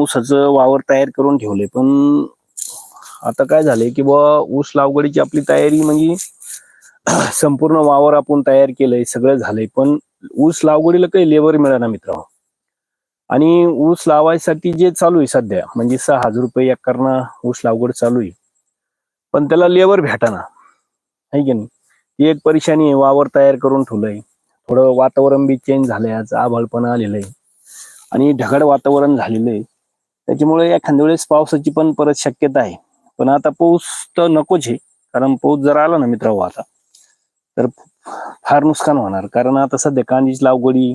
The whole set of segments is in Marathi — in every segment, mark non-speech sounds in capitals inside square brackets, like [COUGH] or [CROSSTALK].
ऊसाचं वावर तयार करून ठेवले. पण आता काय झालंय की बुवा ऊस लागवडीची आपली तयारी म्हणजे [CLEARS THROAT] संपूर्ण वावर आपण तयार केलंय सगळं झालंय. पण ऊस लागवडीला काही लेबर मिळाना मित्र आणि ऊस लावायसाठी जे चालू आहे सध्या म्हणजे सहा हजार रुपये एकरना ऊस लागवड चालू आहे. पण त्याला लेबर भेटाना. आहे की नाही? ती एक परेशानी आहे वावर तयार करून ठेवलंय. थोडं वातावरण बी चेंज झालंय आज आभाळपणा आलेलं आहे. आणि ढगाळ वातावरण झालेलं आहे. त्याच्यामुळे एखाद्या वेळेस पावसाची पण परत शक्यता आहे. पण आता पाऊस तर नकोच आहे कारण पाऊस जर आला ना मित्र आता तर फार नुकसान होणार. कारण आता सध्या कांदीची लागवडी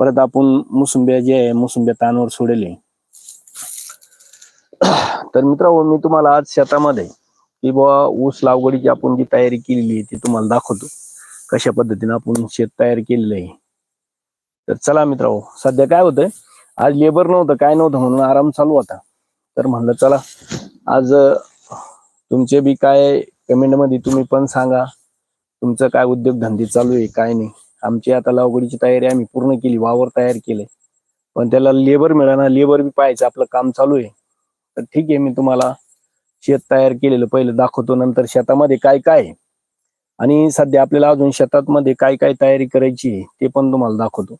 परत आपण मोसुंब्या जे आहे मोसुंब्या ताणवर सोडेले. तर मित्र मी तुम्हाला आज शेतामध्ये की बुवा ऊस लागवडीची आपण जी तयारी केलेली आहे ती तुम्हाला दाखवतो. कशा पद्धतीने आपण शेत तयार केलेलं आहे. तर चला मित्र सध्या काय होतंय? आज लेबर नव्हतं काय नव्हतं म्हणून आराम चालू होता. तर म्हणलं चला आज तुमचे बी काय कमेंटमध्ये तुम्ही पण सांगा तुमचं काय उद्योगधंदे चालू आहे काय नाही. आमची आता लागवडीची तयारी आम्ही पूर्ण केली वावर तयार केले. पण त्याला लेबर मिळाना लेबर बी पाहायचं आपलं काम चालू आहे. तर ठीक आहे मी तुम्हाला शेत तयार केलेलं पहिलं दाखवतो नंतर शेतामध्ये काय काय आहे. आणि सध्या आपल्याला अजून शेतात मध्ये काय काय तयारी करायची आहे ते पण तुम्हाला दाखवतो.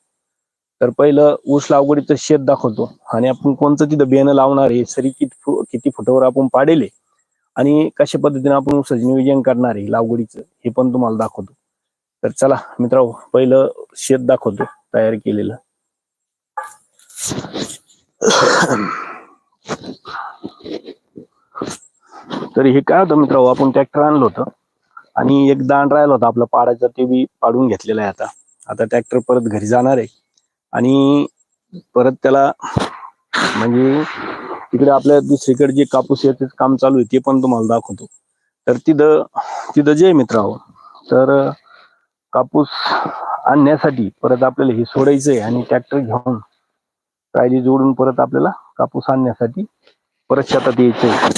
तर पहिलं ऊस लागवडीचं शेत दाखवतो. आणि आपण कोणतं तिथं बियाणं लावणार आहे सरी किती फु- किती फुटावर आपण पाडेले आणि कशा पद्धतीने आपण ऊसाचे नियोजन करणार आहे लागवडीचं हे पण तुम्हाला दाखवतो. तर चला मित्र पहिलं शेत दाखवतो तयार केलेलं. तर हे काय होतं मित्र आपण ट्रॅक्टर आणलं होतं आणि एक दांड राहिला होता आपला पाडायचं ते बी पाडून घेतलेला आहे आता. आता ट्रॅक्टर परत घरी जाणार आहे. आणि परत त्याला म्हणजे तिकडे आपल्या दुसरीकडे जे कापूस याचं काम चालू आहे ते पण तुम्हाला दाखवतो. तर तिथं तिथं जे मित्र तर कापूस आणण्यासाठी परत आपल्याला हे सोडायचं आहे आणि ट्रॅक्टर घेऊन कायली जोडून परत आपल्याला कापूस आणण्यासाठी परत शेतात यायचंय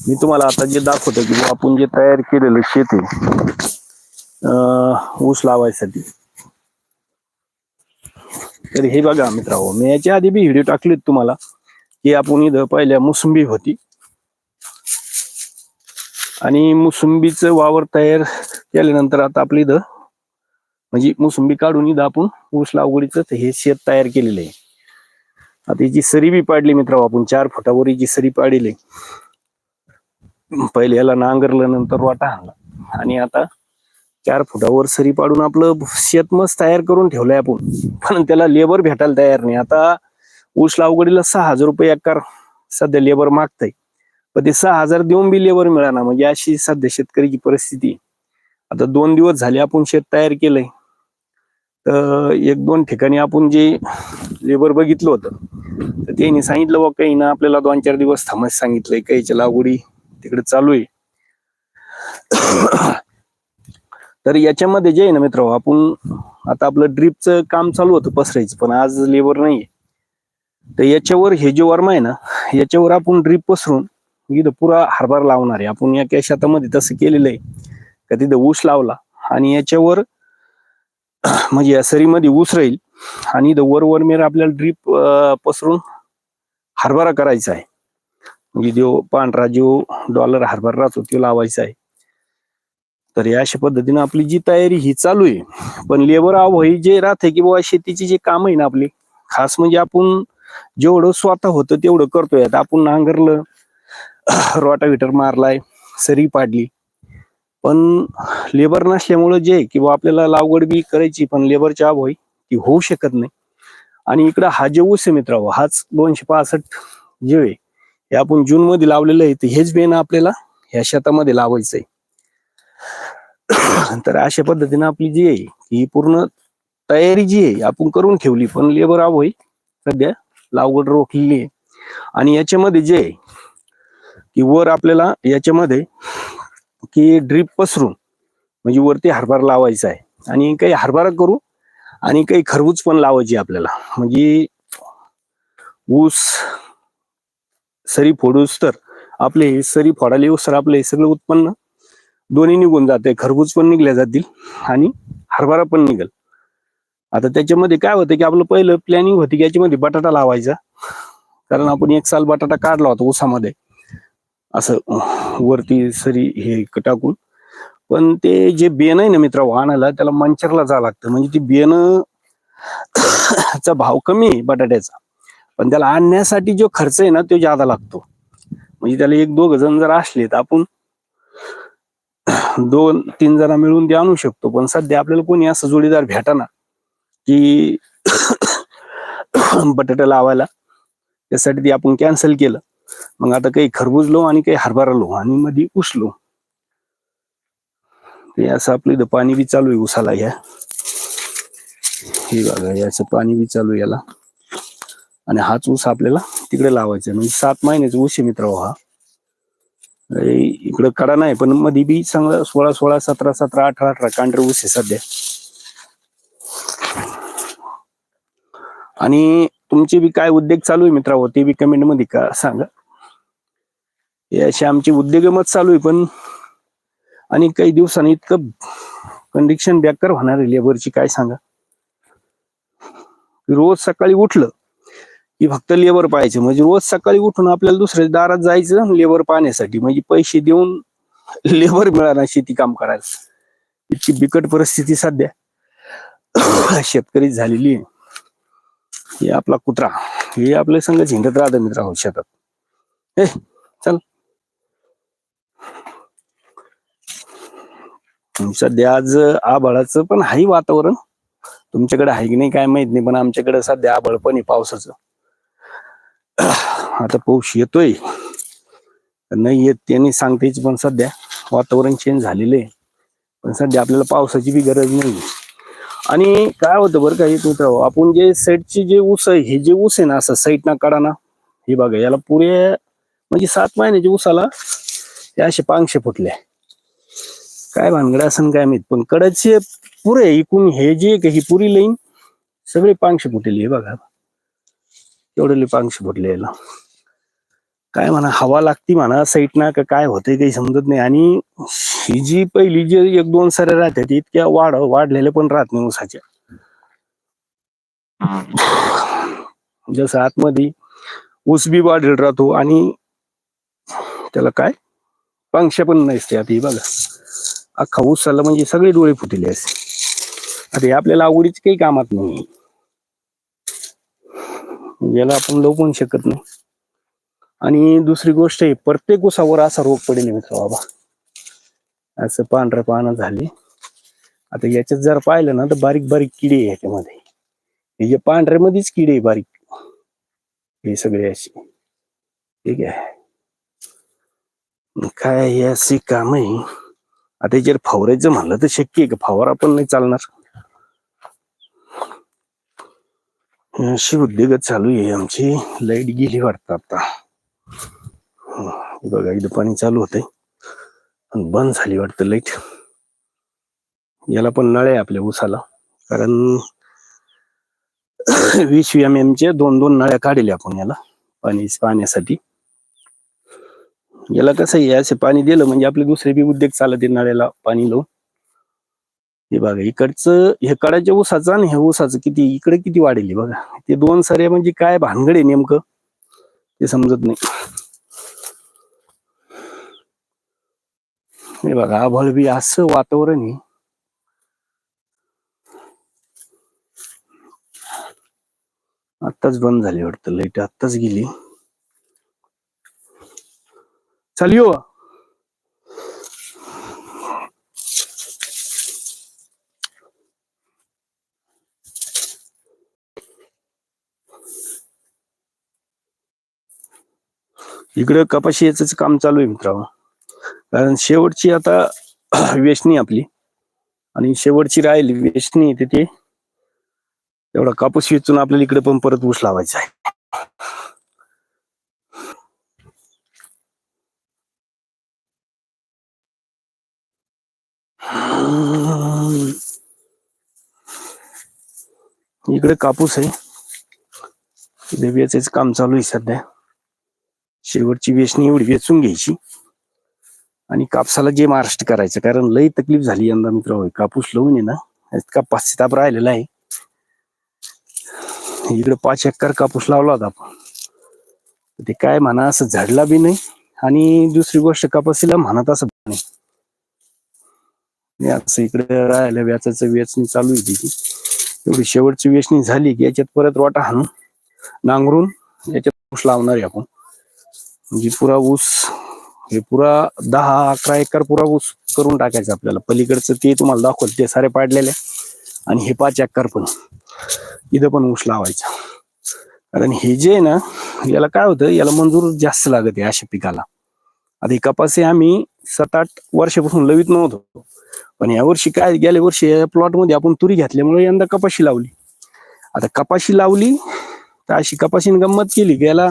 मी तुम्हाला आता जे दाखवतो की आपण जे तयार केलेलं शेत आहे ऊस लावायसाठी. तर हे बघा मित्रांनो मी याच्या आधी बी व्हिडिओ टाकलेत तुम्हाला की आपण इथं पहिल्या मोसंबी होती. आणि मोसंबीचं वावर तयार केल्यानंतर आता आपली इथं म्हणजे मोसंबी काढून इथं आपण ऊस लागवडीचं हे शेत तयार केलेलं आहे. आता याची सरी बी पाडली मित्रांनो आपण चार फुटावर हिची सरी पाडली पहिले याला नांगरलं नंतर वाटा आणला. आणि आता चार फुटावर सरी पाडून आपलं शेतमस तयार करून ठेवलंय आपण. पण त्याला लेबर भेटायला तयार नाही. आता ऊस लावगडीला सहा हजार रुपये एकर सध्या लेबर मागतय. पण ते सहा हजार देऊन बी लेबर मिळाना. म्हणजे अशी सध्या शेतकरीची परिस्थिती. आता दोन दिवस झाले आपण शेत तयार केलंय. तर एक दोन ठिकाणी आपण जे लेबर बघितलं होतं तर त्यांनी सांगितलं बा काही ना आपल्याला दोन चार दिवस थांबायचं सांगितलंय. काहीच्या लागवडी तिकडे चालू आहे. तर याच्यामध्ये जे आहे ना मित्र आपण आता आपलं ड्रीपचं काम चालू होतं पसरायचं पण आज लेबर नाहीये. तर याच्यावर हे जे वर्मा आहे ना याच्यावर आपण ड्रीप पसरून इथं पुरा हरभर लावणार आहे. आपण या काही शेतामध्ये तसं केलेलं आहे का तिथं ऊस लावला आणि याच्यावर [CLEARS THROAT] म्हणजे या सरीमध्ये ऊस राहील आणि इथं वर वर मेर आपल्याला ड्रीप पसरून हरभरा करायचा आहे. म्हणजे जो पांढरा जो डॉलर हरभरा राहतो तो लावायचा आहे. तर या अशा पद्धतीने आपली जी तयारी ही चालू आहे. पण लेबर अभावी जे राहते की बाबा शेतीची जे काम आहे ना आपली खास म्हणजे आपण जेवढं स्वतः होतं तेवढं करतोय. आता आपण नांगरलं [CLEARS THROAT] रोटाविटर मारलाय सरी पाडली. पण लेबर नसल्यामुळं जे की बा आपल्याला लागवड बी करायची पण लेबरच्या अभावी ती होऊ शकत नाही. आणि इकडं हा जे ऊस आहे हाच दोनशे पासष्ट जे आहे हे आपण जून मध्ये लावलेलं आहे तर हेच बेन आपल्याला ह्या शेतामध्ये लावायचं आहे [COUGHS] तर अशा पद्धतीने आपली जी आहे ही पूर्ण तयारी जी आहे आपण करून ठेवली पण लेबर आवय सध्या लागवड रोखलेली आहे. आणि याच्यामध्ये जे आहे की वर आपल्याला याच्यामध्ये की ड्रीप पसरून म्हणजे वरती हरभरा लावायचा आहे. आणि काही हरभरा करू आणि काही खरबूज पण लावायची आपल्याला. म्हणजे ऊस सरी फोडूस तर आपले हे सरी फोडाले येऊस तर आपले हे सगळं उत्पन्न दोन्ही निघून जाते. खरबूज पण निघल्या जातील आणि हरभरा पण निघेल. आता त्याच्यामध्ये काय होतं की आपलं पहिलं प्लॅनिंग होती की याच्यामध्ये बटाटा लावायचा. कारण आपण एक साल बटाटा काढला होता ऊसामध्ये असं वरती सरी हे टाकून. पण ते जे बियाणं आहे ना मित्र आणायला त्याला मंचरला जावं लागतं. म्हणजे ती बियाणं [COUGHS] चा भाव कमी आहे बटाट्याचा. पण त्याला आणण्यासाठी जो खर्च आहे ना तो जादा लागतो. म्हणजे त्याला एक दोघ जण जर असले तर आपण [CLEARS THROAT] दोन तीन जणा मिळून ते आणू शकतो पण सध्या आपल्याला कोणी असं जोडीदार भेटाना की [CLEARS THROAT] बटाटा लावायला. त्यासाठी ते आपण कॅन्सल केलं. मग आता काही खरबूज लो आणि काही हरभरा लो आणि मध्ये उसलो ते असं आपलं इथं पाणी बी चालू आहे उसाला ह्या. हे बघा याचं पाणी बी चालू आहे याला. आणि हाच ऊस आपल्याला तिकडे लावायचा म्हणजे सात महिन्याचा ऊस आहे मित्र हा. इकडं कडा नाही पण मध्ये बी चांगला सोळा सोळा सतरा सतरा अठरा अठरा कांढर ऊस आहे सध्या. आणि तुमचे बी काय उद्योग चालू आहे मित्रांनो ते बी कमेंटमध्ये का सांगा. असे आमचे उद्योग मत चालू आहे पण आणि काही दिवसांनी इतकं कंडिक्शन बॅकर होणार आहे लेबरची काय सांगा. रोज सकाळी उठलं की फक्त लेबर पाहायचे. म्हणजे रोज सकाळी उठून आपल्याला दुसऱ्या दारात जायचं लेबर पाहण्यासाठी. म्हणजे पैसे देऊन लेबर मिळाला शेती काम करायला. इतकी बिकट परिस्थिती सध्या. शेतकरी झालेली आहे. हे आपला कुत्रा. हे आपल्या संघ झिंडत राहतं मित्र हो शेतात. ए चल. सध्या आज आभाळाचं पण आहे वातावरण. तुमच्याकडे आहे की नाही काय माहीत नाही पण आमच्याकडे सध्या आभाळ पण आहे पावसाचं. आता पाऊस येतोय. नाही येत त्यांनी सांगतेच पण सध्या वातावरण चेंज झालेलं आहे. पण सध्या आपल्याला पावसाची बी गरज नाही आणि काय होतं बरं का एक मित्र आपण जे साईडचे जे ऊस आहे हे जे ऊस आहे ना असं साईड ना काढा ना हे बघा याला पुरे म्हणजे सात महिन्याच्या ऊसाला ते असे पांगशे फुटले. काय भानगड असं काय माहीत पण कडचे पुरे इकून हे जे आहे ही पुरी लाईन सगळे पांगशे फुटले हे बघा. एवढे लिपांश फुटले याला काय म्हणा हवा लागती म्हणा साईट ना का काय होतंय काही समजत नाही. आणि ही जी पहिली जी एक दोन सऱ्या राहते ती इतक्या वाढ वाढलेल्या पण राहत नाही उसाच्या जसं आतमध्ये ऊस बी वाढेल राहतो आणि त्याला काय? पंक्ष पण नसते आता हे बघा. अख्खा ऊसाला म्हणजे सगळे डोळे फुटले असते आता हे आपल्याला आवडीच काही कामात नाही. याला आपण लावू पण शकत नाही. आणि दुसरी गोष्ट आहे प्रत्येक उसावर असा रोग पडेल मित्र बाबा. असं पांढरं पानं झाले. आता याच्यात जर पाहिलं ना तर बारीक बारीक किडे आहे याच्यामध्ये. हे जे पांढऱ्यामध्येच किडे आहे बारीक. हे सगळे असे. ठीक आहे. काय असे काम आहे? आता जर फवारायचं म्हणलं तर शक्य आहे का? फवारा पण नाही चालणार. अशी उद्योगच चालू आहे. आमची लाइट गेली वाटतं आता. बघा इथं पाणी चालू होतंय. पण बंद झाली वाटतं लाइट. याला पण नळ आहे आपल्या ऊसाला. कारण [COUGHS] वीस एम एम चे दोन दोन नळ्या काढल्या आपण याला पाणी पाण्यासाठी. याला कसं आहे असे पाणी दिलं म्हणजे आपले दुसरे बी उद्योग चालत आहे नळ्याला पाणी लावून. हे बघा इकडचं हे कडाच्या ऊसाचं आणि हे ऊसाचं किती इकडे किती वाढेल बघा. ते दोन सरे म्हणजे काय भानगड आहे नेमकं? ते समजत नाही. हे बघा आभाळ असं वातावरण आहे. आत्ताच बंद झाली वाटतं लाइट आत्ताच गेली. चल इकडं कपाशी याच काम चालू आहे मित्रांनो. कारण शेवटची आता [CLEARS THROAT] वेचणी आपली. आणि शेवटची राहिली वेचणी तिथे. एवढा कापूस वेचून आपल्याला इकडे पण परत ऊस लावायचा आहे. इकडे कापूस आहे. इथे वेचायचं काम चालू आहे सध्या. शेवटची वेचणी एवढी वेचून घ्यायची. आणि कापसाला जे महाराष्ट्र करायचं कारण लई तकलीफ झाली यंदा मित्र होय. कापूस लावून ये ना इतका पश्चाताप राहिलेला आहे. इकडे पाच एकर कापूस लावला होता आपण. ते काय म्हणा असं झाडला बी नाही. आणि दुसरी गोष्ट कापासीला म्हणत असं नाही. असं इकडे राहायला व्याचाच वेचणी चालू आहे तिची. एवढी शेवटची वेचणी झाली की याच्यात परत वाटा हाणून नांगरून याच्यात लावणार आहे आपण. म्हणजे पुरा ऊस हे पुरा दहा अकरा एकर पुरा ऊस करून टाकायचा आपल्याला. पलीकडचं ते तुम्हाला दाखवत ते सारे पाडलेले आणि हे पाच एकर पण. इथं पण ऊस लावायचा. कारण हे जे आहे ना याला काय होतं याला मंजूर जास्त लागत आहे अशा पिकाला. आता कपास कपासी आम्ही सात आठ वर्षापासून लवित नव्हतो. पण या वर्षी काय गेल्या वर्षी या प्लॉटमध्ये आपण तुरी घेतल्यामुळे यंदा कपाशी लावली. आता कपाशी लावली तर अशी कपाशीने गंमत केली. की याला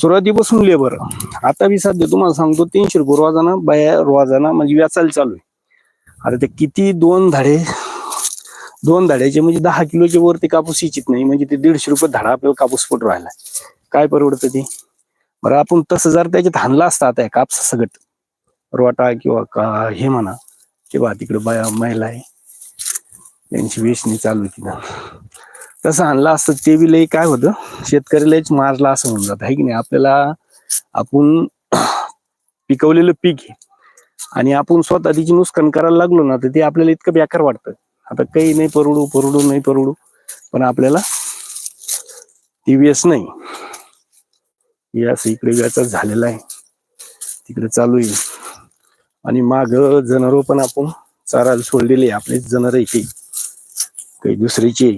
सुरुवातीपासून लेबर. आता बी सध्या तुम्हाला सांगतो तीनशे रुपये रोजाना बाया रोजाना म्हणजे व्याचायला चालू आहे. आता ते किती दोन धाडे दोन धाड्याचे म्हणजे दहा किलोच्या वरती कापूस इच्छित नाही म्हणजे ते दीडशे रुपये धाडा आपल्याला कापूस पट राहिला काय परवडतं ते? बरं आपण तसं जर त्याच्यात हाणला असता आता कापसा सगट रोटा किंवा का हे म्हणा किंवा तिकडे बाया महिला आहे त्यांची वेचणी चालू होती ना तसं आणलं असतं ते बी लई काय होतं शेतकऱ्यालाच मारला असं म्हणून जात आहे की नाही? आपल्याला आपण पिकवलेलं पीक आहे आणि आपण स्वतः तिची नुकसान करायला लागलो ना तर ते आपल्याला इतकं बेकार वाटतं. आता काही नाही परवडू परवडू नाही परवडू पण आपल्याला ती वेस नाही. हे असं इकडे व्याचा झालेला आहे. तिकडे चालू आहे. आणि माग जनावर पण आपण चारायला सोडलेले आहे. आपलेच जनावर आहे ते. काही दुसरीचे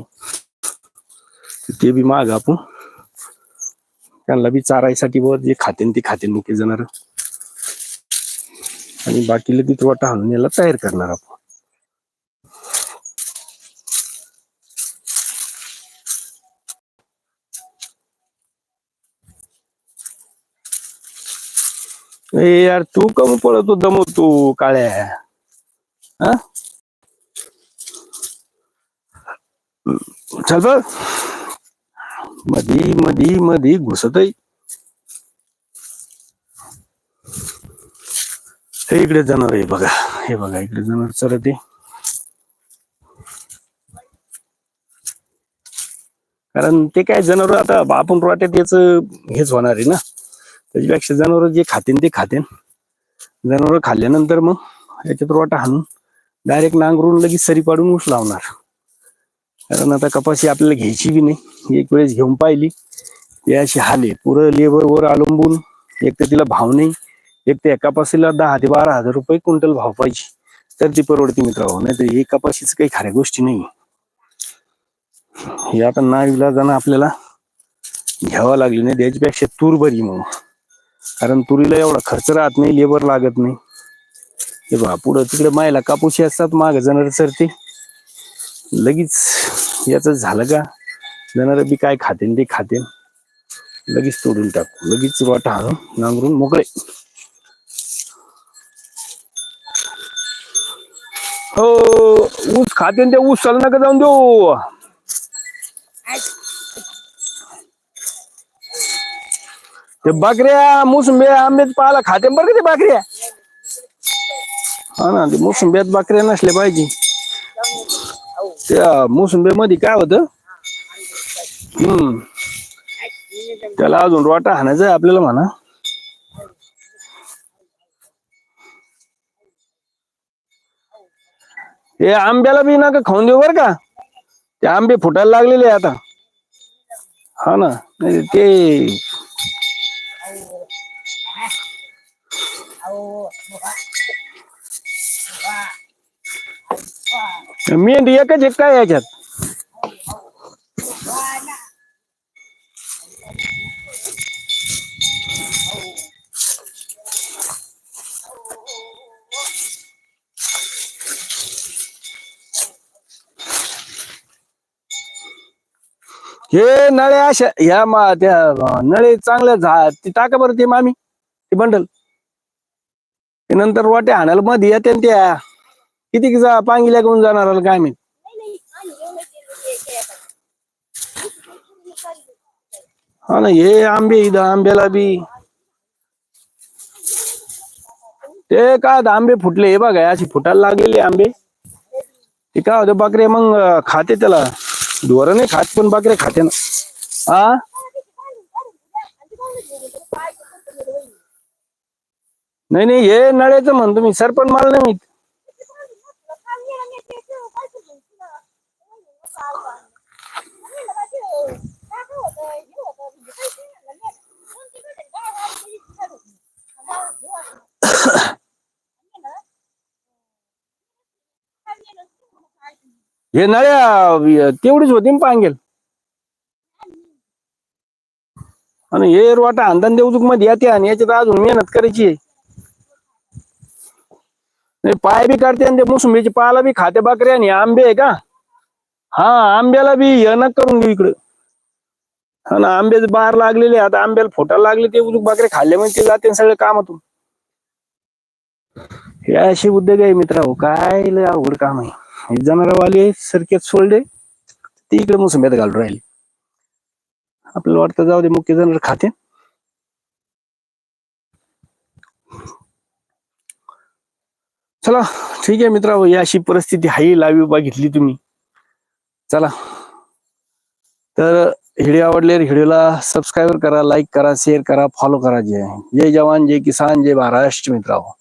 ते बी माग आपण. त्यांना बी चारायसाठी व जे खाते ते खाते मुके जाणार आणि बाकीला तिथे वाटा हाणून याला तयार करणार आपण. ए यार तू कम पळतो दमवतो काळ्या. हा? चल बघ मधी मधी मधी घुसत हे इकडे जाणार आहे बघा. हे बघा इकडे जाणार. चला ते. कारण ते काय जनावर आता आपण रोट्यात त्याच हेच होणार आहे ना. त्याच्यापेक्षा जनावर जे खातेन ते खातेन. जनावर खाल्ल्यानंतर मग याच्यात रोटा हाणून डायरेक्ट नांगरून लगेच सरी पाडून ऊस लावणार. कारण आता कपाशी आपल्याला घ्यायची बी नाही. एक वेळेस घेऊन पाहिली. ते अशी हाले. पुरं लेबर वर अवलंबून एक तर तिला भाव नाही. एक तर एका कपाशीला दहा ते बारा हजार रुपये क्विंटल भाव पाहिजे. तर ती परवडते मित्र नाही तर हे कपाशीच काही खऱ्या गोष्टी नाही. हे आता नाईला जाणं आपल्याला घ्यावा लागली नाही. त्याच्यापेक्षा तूर बरी मग कारण तुरीला एवढा खर्च राहत नाही लेबर लागत नाही. हे बा पुढं तिकडे मायला कापूशी असतात माग जनावर सरते. लगेच याचं झालं का? जनावर बी काय खातेन ते खातेन. लगेच तोडून टाकू. लगेच वाटा हाणून नांगरून मोकळे. हो ऊस खातेन ते ऊस चाल नका जाऊन देऊ. ते बकऱ्या मोसंबी आंबे पाहाला खाते बरं का ते बकऱ्या? हा ना ते मोसंब्यात बकऱ्या नसल्या पाहिजे. त्या मोसंबीमध्ये काय होतं? हम्म. त्याला अजून रोटा हाणायचा आहे आपल्याला म्हणा. हे आंब्याला बी नका खाऊन देऊ बरं का. ते आंबे फुटायला लागलेले आता. हा ना. नाही ते मेंढी एकच एक काय याच्यात? हे नळे अशा ह्या मा त्या नळे चांगल्या झा ती टाका बरं ते मामी ते बंडल. ते नंतर वाटे आणायला मध्ये येते न त्या. किती जा पांगिल्या घेऊन जाणार काय मी हा ना हे आंबे इथं आंब्याला बी. ते काय आता आंबे फुटले हे बघा अशी फुटायला लागलेले आंबे. ते काय होतं बकरे मग खाते त्याला. ढोरं नाही खात पण बकरे खाते ना. हा नाही नाही हे नळ्याचं म्हणतो मी सर पण मला नाही हे नळ्या तेवढीच होती ना पांगेल. आणि हे वाटा अंदान देवचूकमध्ये येते आणि याच्यात अजून मेहनत करायची आहे. पाय बी काढते आणि ते मोसंबीची पाला बी खाते बाकरे आणि आंबे आहे का? हा आंब्याला बी हे करून घेऊ इकडं. हा ना आंब्याचे बार लागलेले आता आंब्याला फोटायला लागले ते उजूक बाकरे खाल्ले म्हणजे ते जाते सगळे कामातून. हे असे उद्योग आहे मित्र हो. काय लय अवघड काम आहे. हे जनावरवाले सरक्यात सोडले ते इकडे मोसंब्यात घालून राहिले. आपल्याला वाटतं जाऊ दे मुख्य जनावर खाते. चला ठीक आहे मित्र ही. हो. अशी परिस्थिती आहे लाईव्ह बघितली तुम्ही. चला. तर व्हिडिओ आवडले व्हिडिओला सबस्क्राईब करा लाईक करा शेअर करा फॉलो करा. जय जय जवान जय किसान जय महाराष्ट्र मित्रांनो हो.